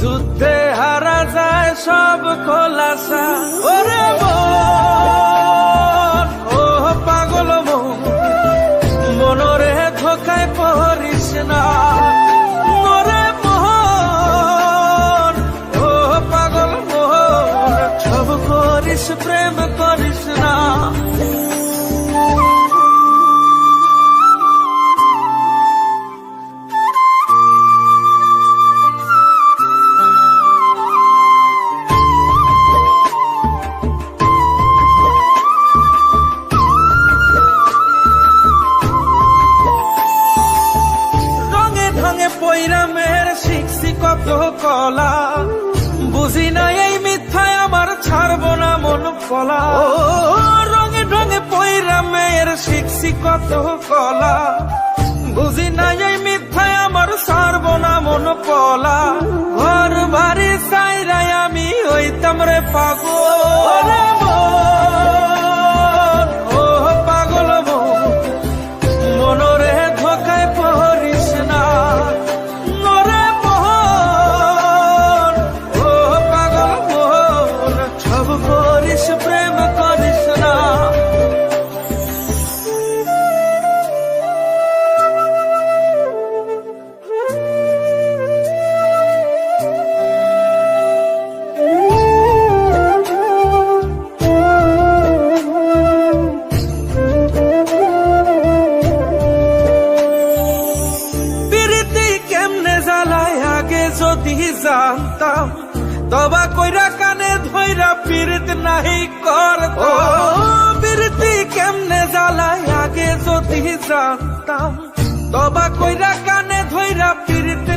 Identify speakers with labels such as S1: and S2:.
S1: যুদ্ধে হারা যায় সব খোলাসা। ওরে ও পাগল মন, মনরে ধোকায় পড়িস না। প্রেম করিস না। শিখছি কলা। বুঝি না এই মিথ্যায় আমার ছাড়ব না মন কলা। রঙে ঢঙে পৈরা মেয়ের শিখছি কত কলা। বুঝি না এই মিথ্যায় আমার ছাড়ব না মন কলা। ঘর বাড়ি সাইরাই আমি ওই তামরে পাগল। করিস প্রেম করিস না যদি জানতাম তবা কইরা কানে পীড়িত কর প্রীতি কেমনে জ্বালায়? আগে যদি জানতাম তবা কইরা কানে ধইরা পীড়িত